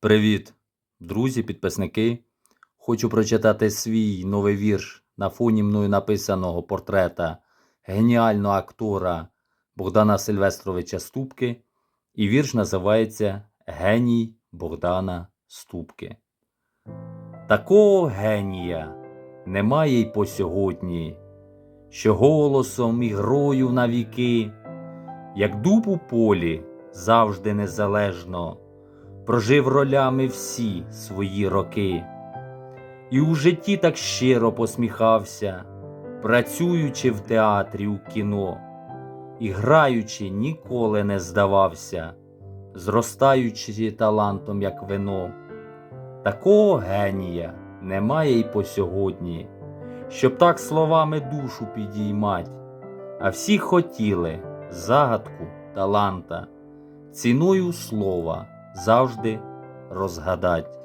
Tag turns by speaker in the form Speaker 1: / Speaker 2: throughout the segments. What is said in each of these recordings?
Speaker 1: Привіт, друзі, підписники. Хочу прочитати свій новий вірш на фоні мною написаного портрета геніального актора Богдана Сильвестровича Ступки. І вірш називається Геній Богдана Ступки. Такого генія немає й по сьогодні, що голосом і грою навіки, як дуб у полі завжди незалежно прожив ролями всі свої роки, і у житті так щиро посміхався, працюючи в театрі у кіно, і граючи, ніколи не здавався, зростаючи талантом, як вино. Такого генія немає й по сьогодні, щоб так словами душу підіймать, а всі хотіли загадку таланта, ціною слова завжди розгадать.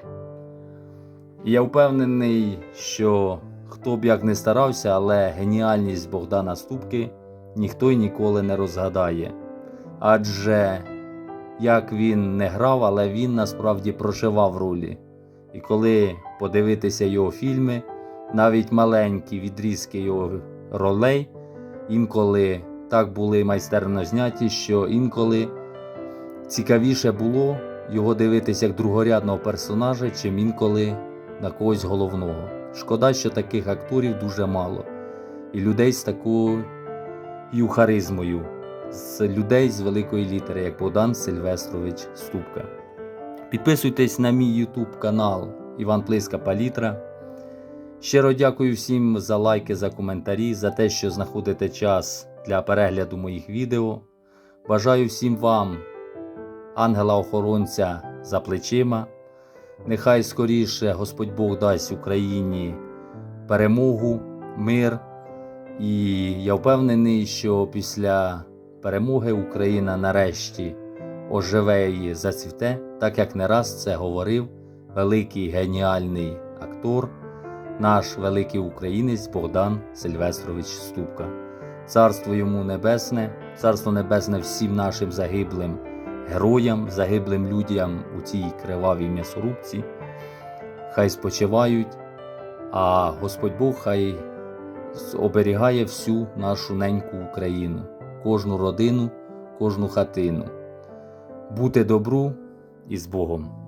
Speaker 1: І Я впевнений, що хто б як не старався, але геніальність Богдана Ступки ніхто й ніколи не розгадає. Адже як він не грав, але він насправді проживав ролі. І коли подивитися його фільми, навіть маленькі відрізки його ролей, інколи так були майстерно зняті, що інколи цікавіше було його дивитися як другорядного персонажа, чим інколи на когось головного. Шкода, що таких акторів дуже мало. І людей з такою харизмою, з людей з великої літери, як Богдан Сильвестрович Ступка. Підписуйтесь на мій YouTube канал Іван Плиска Палітра. Щиро дякую всім за лайки, за коментарі, за те, що знаходите час для перегляду моїх відео. Бажаю всім вам, ангела-охоронця за плечима. Нехай скоріше Господь Бог дасть Україні перемогу, мир. І я впевнений, що після перемоги Україна нарешті оживе і зацвіте, так як не раз це говорив великий геніальний актор, наш великий українець Богдан Сильвестрович Ступка. Царство йому небесне, царство небесне всім нашим загиблим героям, загиблим людям у цій кривавій м'ясорубці. Хай спочивають, а Господь Бог хай оберігає всю нашу неньку Україну, кожну родину, кожну хатину. Бути добру і з Богом.